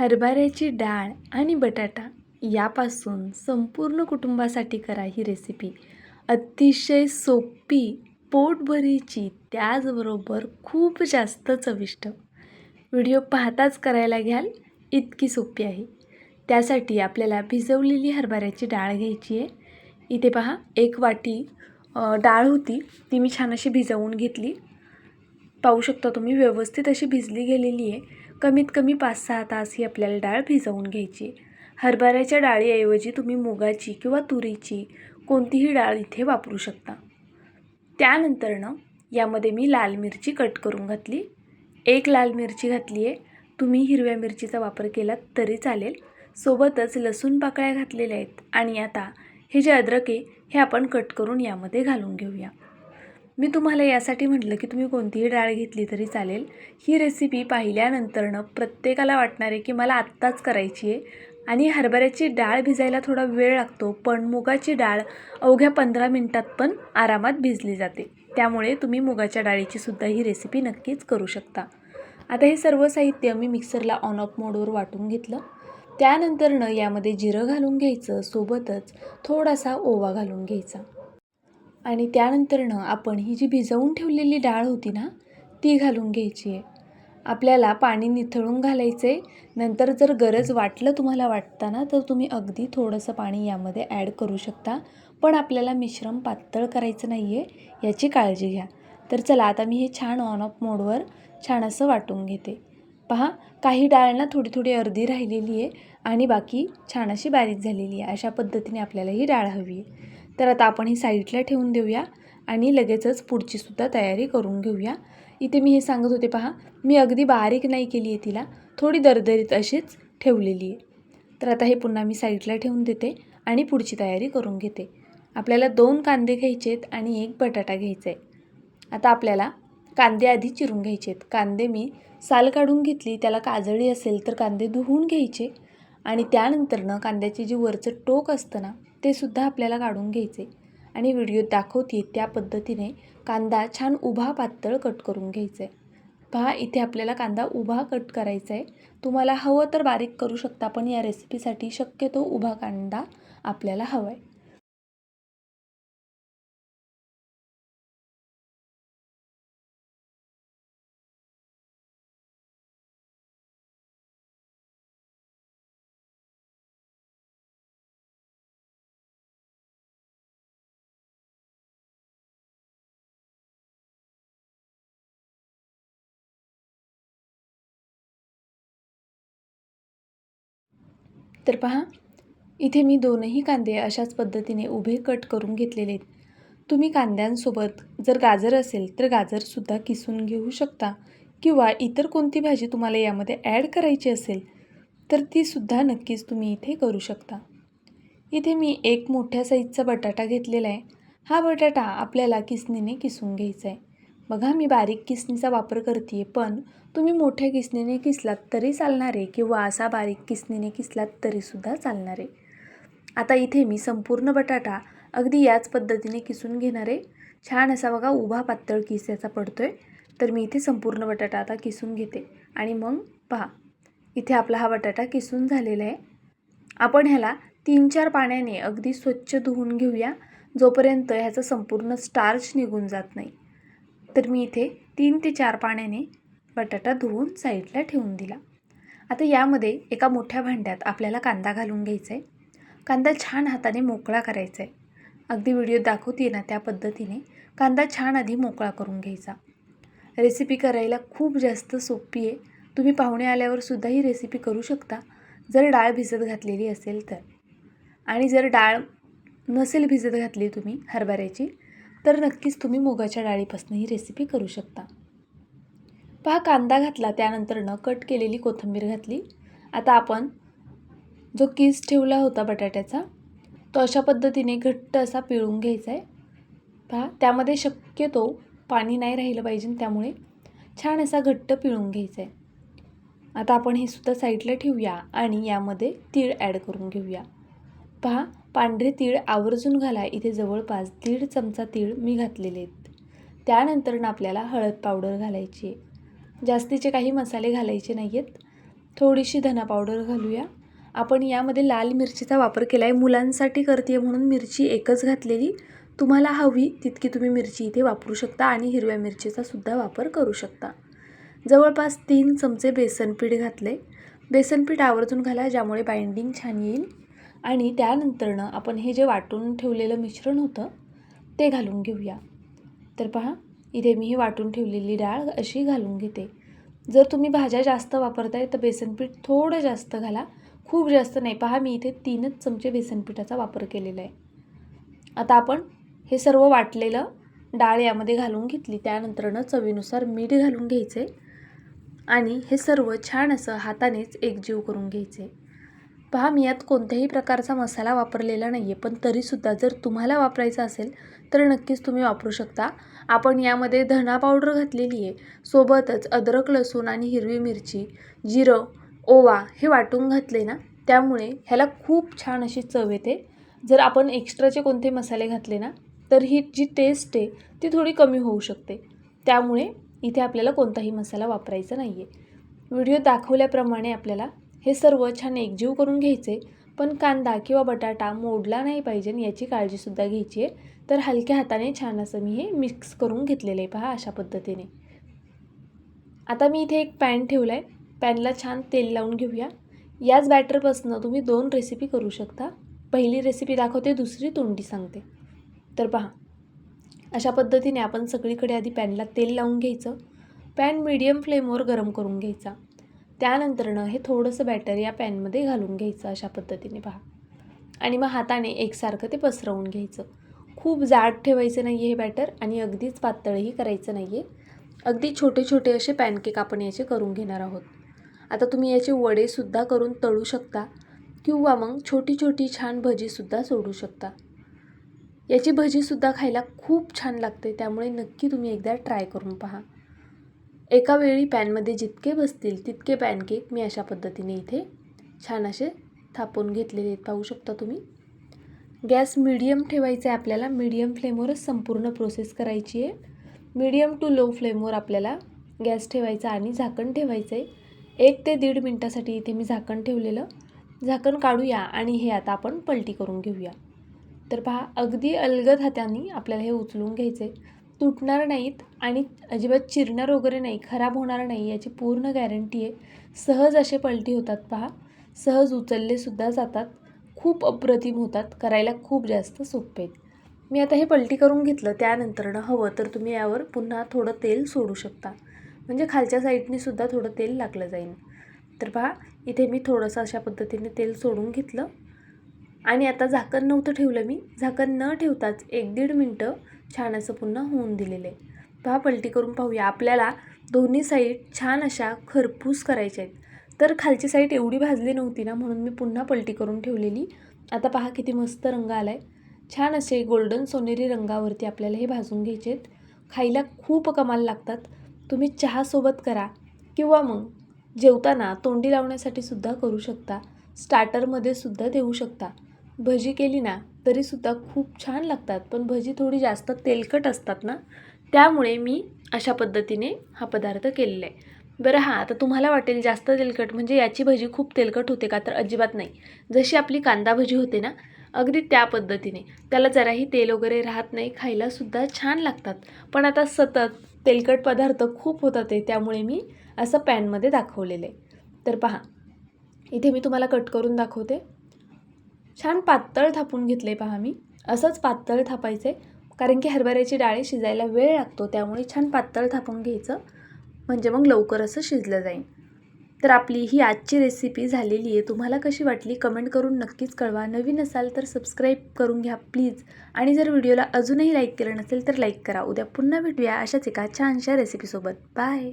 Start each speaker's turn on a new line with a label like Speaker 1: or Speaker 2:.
Speaker 1: हरभऱ्याची डाळ आणि बटाटा यापासून संपूर्ण कुटुंबासाठी करा ही रेसिपी अतिशय सोपी पोटभरीची त्याचबरोबर खूप जास्त चविष्ट. व्हिडिओ पाहताच करायला घ्याल इतकी सोपी आहे. त्यासाठी आपल्याला भिजवलेली हरभऱ्याची डाळ घ्यायची आहे. इथे पहा एक वाटी डाळ होती ती मी छान अशी भिजवून घेतली. पाहू शकता तुम्ही व्यवस्थित अशी भिजली गेलेली आहे. कमीत कमी पाच सहा तास ही आपल्याला डाळ भिजवून घ्यायची. हरभऱ्याच्या डाळीऐवजी तुम्ही मुगाची किंवा तुरीची कोणतीही डाळ इथे वापरू शकता. त्यानंतरनं यामध्ये मी लाल मिरची कट करून घातली. एक लाल मिरची घातली आहे तुम्ही हिरव्या मिरचीचा वापर केला तरी चालेल. सोबतच लसूण पाकळ्या घातलेल्या आहेत. आणि आता हे जे अद्रक आहे हे आपण कट करून यामध्ये घालून घेऊया. मी तुम्हाला यासाठी म्हटलं की तुम्ही कोणतीही डाळ घेतली तरी चालेल. ही रेसिपी पाहिल्यानंतरनं प्रत्येकाला वाटणार आहे की मला आत्ताच करायची आहे. आणि हरभऱ्याची डाळ भिजायला थोडा वेळ लागतो पण मुगाची डाळ अवघ्या पंधरा मिनटात पण आरामात भिजली जाते. त्यामुळे तुम्ही मुगाच्या डाळीची सुद्धा ही रेसिपी नक्कीच करू शकता. आता हे सर्व साहित्य मी मिक्सरला ऑन ऑफ मोडवर वाटून घेतलं. त्यानंतरनं यामध्ये जिरं घालून घ्यायचं सोबतच थोडासा ओवा घालून घ्यायचा. आणि त्यानंतरनं आपण ही जी भिजवून ठेवलेली डाळ होती ना ती घालून घ्यायची आहे. आपल्याला पाणी निथळून घालायचं आहे नंतर जर गरज वाटलं तुम्हाला वाटताना तर तुम्ही अगदी थोडंसं पाणी यामध्ये ॲड करू शकता. पण आपल्याला मिश्रण पातळ करायचं नाही आहे याची काळजी घ्या. तर चला आता मी हे छान ऑन ऑफ मोडवर छान असं वाटून घेते. पहा काही डाळ ना थोडी थोडी अर्धी राहिलेली आहे आणि बाकी छान अशी बारीक झालेली आहे. अशा पद्धतीने आपल्याला ही डाळ हवी आहे. तर आता आपण ही साईडला ठेवून देऊया आणि लगेचच पुढचीसुद्धा तयारी करून घेऊया. इथे मी हे सांगत होते पहा मी अगदी बारीक नाही केली आहे तिला थोडी दरदरीत अशीच ठेवलेली आहे. तर आता हे पुन्हा मी साईडला ठेवून देते आणि पुढची तयारी करून घेते. आपल्याला दोन कांदे घ्यायचे आहेत आणि एक बटाटा घ्यायचा आहे आता आपल्याला कांदे आधी चिरून घ्यायचे आहेत कांदे मी साल काढून घेतली त्याला काजळी असेल तर कांदे धुवून घ्यायचे आणि त्यानंतरनं कांद्याचे जे वरचं टोक असतं ना ते सुद्धा आपल्याला काढून घ्यायचे. आणि व्हिडिओत दाखवते त्या पद्धतीने कांदा छान उभा पातळ कट करून घ्यायचा. आहे पहा इथे आपल्याला कांदा उभा कट करायचा आहे तुम्हाला हवं तर बारीक करू शकता पण या रेसिपीसाठी शक्यतो उभा कांदा आपल्याला हवा आहे तर पहा इथे मी दोनही कांदे अशाच पद्धतीने उभे कट करून घेतलेले आहेत. तुम्ही कांद्यांसोबत जर गाजर असेल तर गाजरसुद्धा किसून घेऊ शकता किंवा इतर कोणती भाजी तुम्हाला यामध्ये ॲड करायची असेल तर तीसुद्धा नक्कीच तुम्ही इथे करू शकता. इथे मी एक मोठ्या साईजचा बटाटा घेतलेला आहे. हा बटाटा आपल्याला किसणीने किसून घ्यायचा आहे. बघा मी बारीक किसणीचा वापर करते आहे पण तुम्ही मोठ्या किसणीने किसलात तरी चालणार आहे किंवा असा बारीक किसणीने किसलात तरीसुद्धा चालणार आहे. आता इथे मी संपूर्ण बटाटा अगदी याच पद्धतीने किसून घेणार आहे. छान असा बघा उभा पातळ किस याचा पडतो आहे तर मी इथे संपूर्ण बटाटा आता किसून घेते. आणि मग पहा इथे आपला हा बटाटा किसून झालेला आहे. आपण ह्याला तीन चार पाण्याने अगदी स्वच्छ धुवून घेऊया. जोपर्यंत ह्याचा संपूर्ण स्टार्च निघून जात नाही. तर मी इथे तीन ते चार पाण्याने बटाटा धुवून साईडला ठेवून दिला. आता यामध्ये एका मोठ्या भांड्यात आपल्याला कांदा घालून घ्यायचा आहे कांदा छान हाताने मोकळा करायचा आहे अगदी व्हिडिओ दाखवते ना त्या पद्धतीने कांदा छान आधी मोकळा करून घ्यायचा. रेसिपी करायला खूप जास्त सोपी आहे तुम्ही पाहुणे आल्यावर सुद्धा ही रेसिपी करू शकता. जर डाळ भिजत घातलेली असेल तर. आणि जर डाळ नसेल भिजत घातली तुम्ही हरभऱ्याची तर नक्कीच तुम्ही मुगाच्या डाळीपासून ही रेसिपी करू शकता. पहा कांदा घातला त्यानंतरनं कट केलेली कोथिंबीर घातली. आता आपण जो किस ठेवला होता बटाट्याचा तो अशा पद्धतीने घट्ट असा पिळून घ्यायचा आहे पहा त्यामध्ये शक्यतो पाणी नाही राहिलं पाहिजे त्यामुळे छान असा घट्ट पिळून घ्यायचा आहे आता आपण हे सुद्धा साईडला ठेवूया आणि यामध्ये तीळ ॲड करून घेऊया. पहा पांढरे तीळ आवर्जून घाला. इथे जवळपास दीड चमचा तीळ मी घातलेले आहेत त्यानंतरनं आपल्याला हळद पावडर घालायची आहे. जास्तीचे काही मसाले घालायचे नाही आहेत थोडीशी धना पावडर घालूया. आपण यामध्ये लाल मिरचीचा वापर केला आहे मुलांसाठी करते म्हणून मिरची एकच घातलेली. तुम्हाला हवी तितकी तुम्ही मिरची इथे वापरू शकता आणि हिरव्या मिरचीचा सुद्धा वापर करू शकता. जवळपास तीन चमचे बेसन पीठ घातले बेसन पीठ आवर्जून घाला ज्यामुळे बाइंडिंग छान येईल. आणि त्यानंतरनं आपण हे जे वाटून ठेवलेलं मिश्रण होतं ते घालून घेऊया. तर पहा इथे मी ही वाटून ठेवलेली डाळ अशी घालून घेते. जर तुम्ही भाज्या जास्त वापरताय तर बेसन पीठ थोडं जास्त घाला. खूप जास्त नाही. पहा मी इथे तीनच चमचे बेसन पिठाचा वापर केलेला आहे. आता आपण हे सर्व वाटलेलं डाळ यामध्ये घालून घेतली. त्यानंतरनं चवीनुसार मीठ घालून घ्यायचे आणि हे सर्व छान असं हातानेच एकजीव करून घ्यायचे. पहा मी यात कोणत्याही प्रकारचा मसाला वापरलेला नाही आहे पण तरीसुद्धा जर तुम्हाला वापरायचा असेल तर नक्कीच तुम्ही वापरू शकता. आपण यामध्ये धना पावडर घातलेली आहे. सोबतच अद्रक लसूण आणि हिरवी मिरची जिरं ओवा हे वाटून घातले ना त्यामुळे ह्याला खूप छान अशी चव येते. जर आपण एक्स्ट्राचे कोणते मसाले घातले ना तर ही जी टेस्ट आहे ती थोडी कमी होऊ शकते. त्यामुळे इथे आपल्याला कोणताही मसाला वापरायचा नाही आहे व्हिडिओ दाखवल्याप्रमाणे आपल्याला हे सर्व छान एकजीव करून घ्यायचे पण कांदा किंवा बटाटा मोडला नाही पाहिजे याची काळजीसुद्धा घ्यायची आहे. तर हलक्या हाताने छान असं मी हे मिक्स करून घेतलेलं आहे पहा अशा पद्धतीने. आता मी इथे एक पॅन ठेवला आहे पॅनला छान तेल लावून घेऊया. याच बॅटरपासून तुम्ही दोन रेसिपी करू शकता. पहिली रेसिपी दाखवते दुसरी तोंडी सांगते. तर पहा. अशा पद्धतीने आपण सगळीकडे आधी पॅनला तेल लावून घ्यायचं. पॅन मीडियम फ्लेमवर गरम करून घ्यायचा. त्यानंतरनं हे थोडंसं बॅटर या पॅनमध्ये घालून घ्यायचं अशा पद्धतीने पहा. आणि मग हाताने एकसारखं ते पसरवून घ्यायचं. खूप जाड ठेवायचं नाही आहे हे बॅटर आणि अगदीच पातळही करायचं नाही आहे अगदी छोटे छोटे असे पॅनकेक आपण याचे करून घेणार आहोत. आता तुम्ही याचे वडेसुद्धा करून तळू शकता किंवा मग छोटी छोटी छान भजीसुद्धा सोडू शकता. याची भजीसुद्धा खायला खूप छान लागते त्यामुळे नक्की तुम्ही एकदा ट्राय करून पहा. एका वेळी पॅनमध्ये जितके बसतील तितके पॅनकेक मी अशा पद्धतीने इथे छान असे थापून घेतलेले आहेत. पाहू शकता तुम्ही. गॅस मिडियम ठेवायचा आहे आपल्याला. मीडियम फ्लेमवरच संपूर्ण प्रोसेस करायची आहे. मीडियम टू लो फ्लेमवर आपल्याला गॅस ठेवायचा आणि झाकण ठेवायचं आहे. एक ते दीड मिनटासाठी इथे मी झाकण ठेवलेलं. झाकण काढूया आणि हे आता आपण पलटी करून घेऊया. तर पहा अगदी अलगद हाताने आपल्याला हे उचलून घ्यायचे तुटणार नाहीत आणि अजिबात चिरणार वगैरे नाही खराब होणार नाही याची पूर्ण गॅरंटी आहे. सहज असे पलटी होतात पहा. सहज उचललेसुद्धा जातात. खूप अप्रतिम होतात. करायला खूप जास्त सोपे आहेत. मी आता हे पलटी करून घेतलं त्यानंतरनं हवं तर तुम्ही यावर पुन्हा थोडं तेल सोडू शकता. म्हणजे खालच्या साईडनेसुद्धा थोडं तेल लागलं जाईल. तर पहा इथे मी थोडंसं अशा पद्धतीने तेल सोडून घेतलं. आणि आता झाकण नव्हतं ठेवलं मी. झाकण न ठेवताच एक दीड मिनटं छान असं पुन्हा होऊन दिलेलं. आहे पहा पलटी करून पाहूया. आपल्याला दोन्ही साईड छान अशा खरपूस करायच्या आहेत. तर खालची साईड एवढी भाजली नव्हती ना म्हणून मी पुन्हा पलटी करून ठेवलेली. आता पहा किती मस्त रंग आला आहे छान असे गोल्डन सोनेरी रंगावरती आपल्याला हे भाजून घ्यायचे आहेत. खायला खूप कमाल लागतात. तुम्ही चहासोबत करा किंवा मग जेवताना तोंडी लावण्यासाठी सुद्धा करू शकता. स्टार्टरमध्ये सुद्धा देऊ शकता. भजी केली ना तरीसुद्धा खूप छान लागतात. पण भजी थोडी जास्त तेलकट असतात ना त्यामुळे मी अशा पद्धतीने हा पदार्थ केलेला आहे. बरं हां आता तुम्हाला वाटेल जास्त तेलकट म्हणजे याची भजी खूप तेलकट होते का तर अजिबात नाही. जशी आपली कांदा भजी होते ना अगदी त्या पद्धतीने. त्याला जराही तेल वगैरे राहत नाही खायलासुद्धा छान लागतात. पण आता सतत तेलकट पदार्थ खूप होतात ते त्यामुळे मी असं पॅनमध्ये दाखवलेलं आहे. तर पहा इथे मी तुम्हाला कट करून दाखवते. छान पातळ थापून घेतले पहा मी. असंच पातळ थापायचं. आहे कारण की हरभऱ्याची डाळी शिजायला वेळ लागतो त्यामुळे छान पातळ थापून घ्यायचं. म्हणजे मग लवकर असं शिजलं जाईल. तर आपली ही आजची रेसिपी झालेली आहे. तुम्हाला कशी वाटली कमेंट करून नक्कीच कळवा. नवीन असाल तर सबस्क्राईब करून घ्या प्लीज आणि जर व्हिडिओला अजूनही लाईक केलं नसेल तर लाईक करा. उद्या पुन्हा भेटूया अशाच एका छानशा रेसिपीसोबत बाय